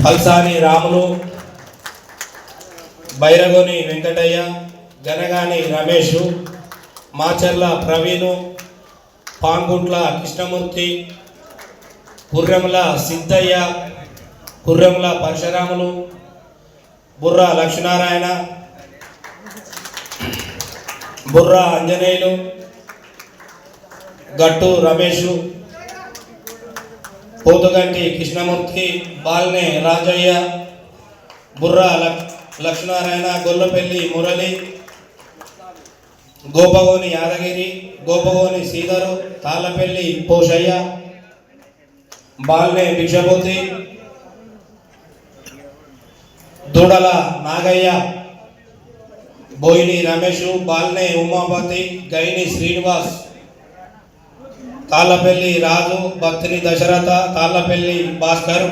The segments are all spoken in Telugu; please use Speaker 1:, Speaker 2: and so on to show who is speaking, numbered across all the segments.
Speaker 1: పల్సాని రాములు బైరగోని వెంకటయ్య గనగాని రమేష్ మాచర్ల ప్రవీణు పాంగుట్ల కృష్ణమూర్తి కుర్రెముల సిద్ధయ్య కుర్రముల పరశురాములు బుర్ర లక్ష్మీనారాయణ బుర్ర ఆంజనేయులు గట్టు రమేషు పోతుగంటి కృష్ణమూర్తి బాల్నే రాజయ్య బుర్ర లక్- లక్ష్మీనారాయణ గొల్లపల్లి మురళి గోపగోని యాదగిరి గోపగోని శ్రీధరు తాళ్ళపల్లి పోషయ్య బాల్నే భిక్షపతి దూడల నాగయ్య బోయిని రమేష్ బాల్నే ఉమాపతి గైని శ్రీనివాస్. తాళ్ళపల్లి రాజు భక్తిని దశరథ తాళ్ళపల్లి భాస్కర్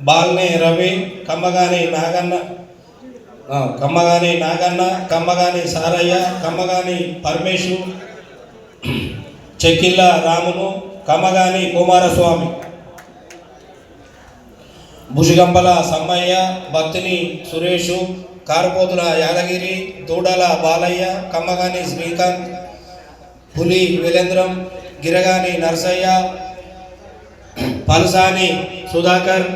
Speaker 1: బాల్నే రవి కమ్మగాని నాగన్న కమ్మగాని నాగన్న కమ్మగాని సారయ్య కమ్మగాని పరమేశు చెక్కిళ్ళ రామును కమ్మగాని కుమారస్వామి. భుజగంపల సమ్మయ్య భక్తిని సురేషు కారుపోతుల యాదగిరి దూడల బాలయ్య కమ్మగాని శ్రీకాంత్ పులి వీరేంద్రం గిరగాని నరసయ్య పలసాని సుధాకర్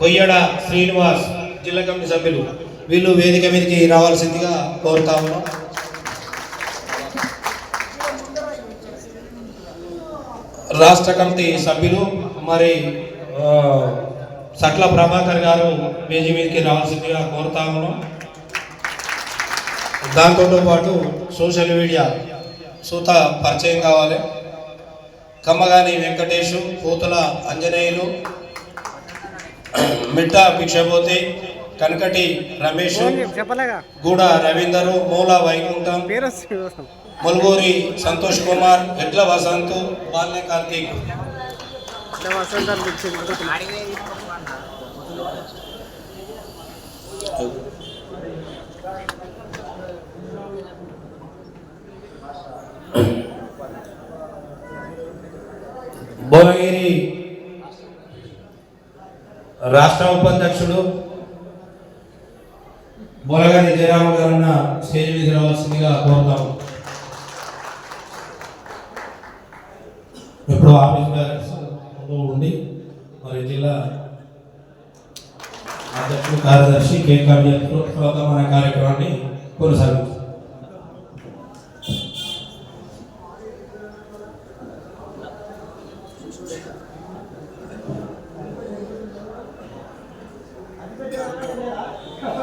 Speaker 1: కొయ్యడ శ్రీనివాస్ జిల్లా కమిటీ సభ్యులు. వీళ్ళు వేదిక మీదకి రావాల్సిందిగా కోరుతా ఉన్నాం. రాష్ట్ర కమిటీ సభ్యులు మరి సట్ల ప్రభాకర్ గారు వేది మీదకి రావాల్సిందిగా కోరుతా ఉన్నాం. దాంతో పాటు సోషల్ మీడియా సూత పరిచయం కావాలి. కమ్మగాని వెంకటేషు పూతల అంజనేయులు మిట్ట భిక్షపోతి కనకటి రమేష్ గూడ రవీందరు మూల వైకుంఠం ముల్గూరి సంతోష్ కుమార్ ఎడ్ల వసంత్ బాల్య కార్తీక్.
Speaker 2: పిలిచింది
Speaker 1: రాష్ట్ర ఉపాధ్యక్షుడు బొలగాని జయరామ గారన్న స్టేజ్ మీద రావాల్సిందిగా కోరుతాము. ఇప్పుడు ఆఫీస్ బ్యాలెన్స్ ఉండి మరి జిల్లా అధ్యక్షుడు కార్యదర్శి కేక్ కట్ మన కార్యక్రమాన్ని కొనసాగిస్తాం